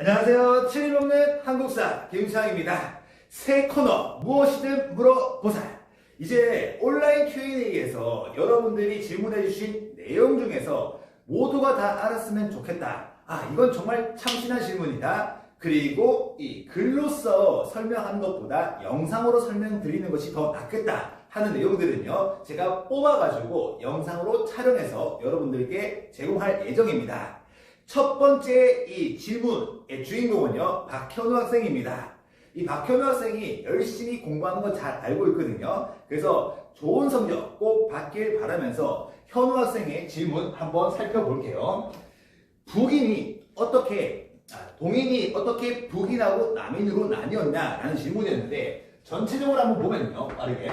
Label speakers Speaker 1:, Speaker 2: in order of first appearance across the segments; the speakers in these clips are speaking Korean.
Speaker 1: 안녕하세요. 틀림없는 한국사 김상입니다. 새 코너 무엇이든 물어보사. 이제 온라인 Q&A에서 여러분들이 질문해주신 내용 중에서 모두가 다 알았으면 좋겠다. 아, 이건 정말 참신한 질문이다. 그리고 이 글로써 설명하는 것보다 영상으로 설명드리는 것이 더 낫겠다 하는 내용들은요, 제가 뽑아가지고 영상으로 촬영해서 여러분들께 제공할 예정입니다. 첫 번째 이 질문의 주인공은요, 박현우 학생입니다. 이 박현우 학생이 열심히 공부하는 건 잘 알고 있거든요. 그래서 좋은 성적 꼭 받길 바라면서 현우 학생의 질문 한번 살펴볼게요. 북인이 어떻게, 아, 동인이 어떻게 북인하고 남인으로 나뉘었냐라는 질문이었는데, 전체적으로 한번 보면요, 빠르게.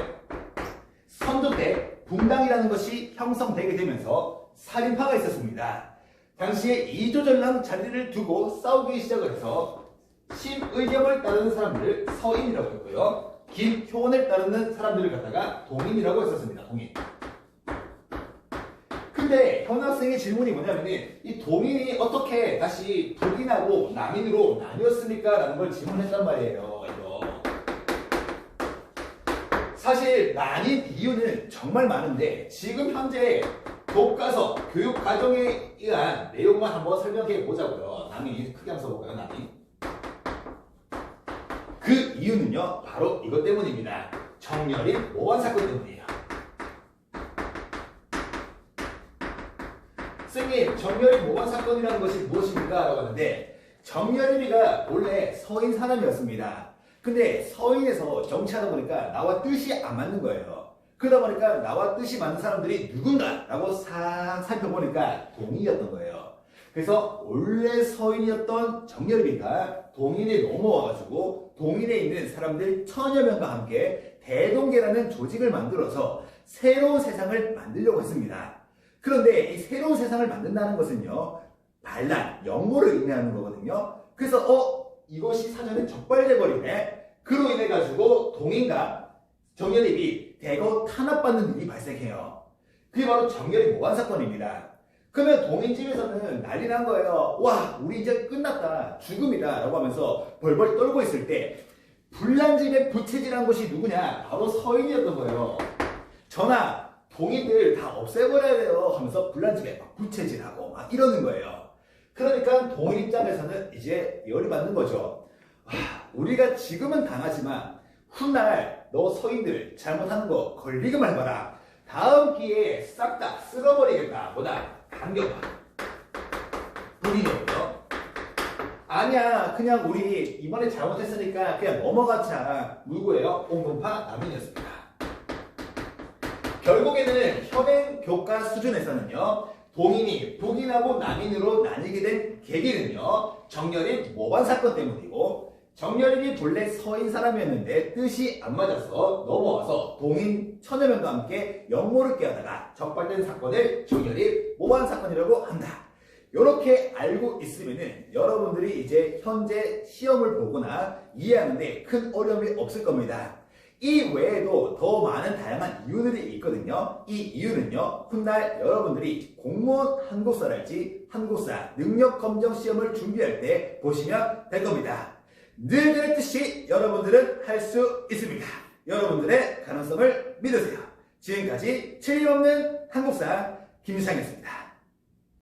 Speaker 1: 선조 때 붕당이라는 것이 형성되게 되면서 살인파가 있었습니다. 당시에 이조전랑 자리를 두고 싸우기 시작을 해서 심의겸을 따르는 사람들을 서인이라고 했고요. 김효원을 따르는 사람들을 갖다가 동인이라고 했었습니다. 동인. 근데 현 학생의 질문이 뭐냐면 이 동인이 어떻게 다시 북인하고 남인으로 나뉘었습니까? 라는 걸 질문했단 말이에요. 이거. 사실 나뉜 이유는 정말 많은데 지금 현재 교과서 교육 과정에 의한 내용만 한번 설명해 보자고요. 남이 크게 한번 써볼까요, 남이? 그 이유는요, 바로 이것 때문입니다. 정렬인 모반 사건 때문이에요. 선생님, 정렬인 모반 사건이라는 것이 무엇입니까? 라고 하는데 정렬이가 원래 서인 사람이었습니다. 근데 서인에서 정치하다 보니까 나와 뜻이 안 맞는 거예요. 그러다 보니까 나와 뜻이 맞는 사람들이 누군가 라고 싹 살펴보니까 동인이었던 거예요. 그래서 원래 서인이었던 정렬비가 동인에 넘어와가지고 동인에 있는 사람들 천여 명과 함께 대동계라는 조직을 만들어서 새로운 세상을 만들려고 했습니다. 그런데 이 새로운 세상을 만든다는 것은요, 반란, 영모를 의미하는 거거든요. 그래서 어 이것이 사전에 적발돼 버리네. 그로 인해 가지고 동인과 정렬입이 대거 탄압받는 일이 발생해요. 그게 바로 정렬입 모반 사건입니다. 그러면 동인집에서는 난리 난 거예요. 와, 우리 이제 끝났다. 죽음이다. 라고 하면서 벌벌 떨고 있을 때, 불난집의 부채질한 것이 누구냐? 바로 서인이었던 거예요. 전하, 동인들 다 없애버려야 돼요. 하면서 불난집에 막 부채질하고 막 이러는 거예요. 그러니까 동인 입장에서는 이제 열이 받는 거죠. 아, 우리가 지금은 당하지만 훗날 너 서인들 잘못하는 거 걸리기만 해봐라. 다음 기회에 싹 다 쓸어버리겠다. 뭐다? 강경파. 본인이었고요. 아니야, 그냥 우리 이번에 잘못했으니까 그냥 넘어가자. 누구예요? 옹분파 남인이었습니다. 결국에는 현행 교과 수준에서는요, 동인이 북인하고 남인으로 나뉘게 된 계기는요, 정렬인 모반 사건 때문이고, 정렬인이 본래 서인 사람이었는데 뜻이 안 맞아서 넘어와서 동인 천여 명과 함께 영모를 깨하다가 적발된 사건을 정렬인 모반 사건이라고 한다. 이렇게 알고 있으면은 여러분들이 이제 현재 시험을 보거나 이해하는데 큰 어려움이 없을 겁니다. 이 외에도 더 많은 다양한 이유들이 있거든요. 이 이유는요, 훗날 여러분들이 공무원 한국사랄지 한국사 능력검정 시험을 준비할 때 보시면 될 겁니다. 늘 그랬듯이 여러분들은 할 수 있습니다. 여러분들의 가능성을 믿으세요. 지금까지 틀림없는 한국사 김상이었습니다.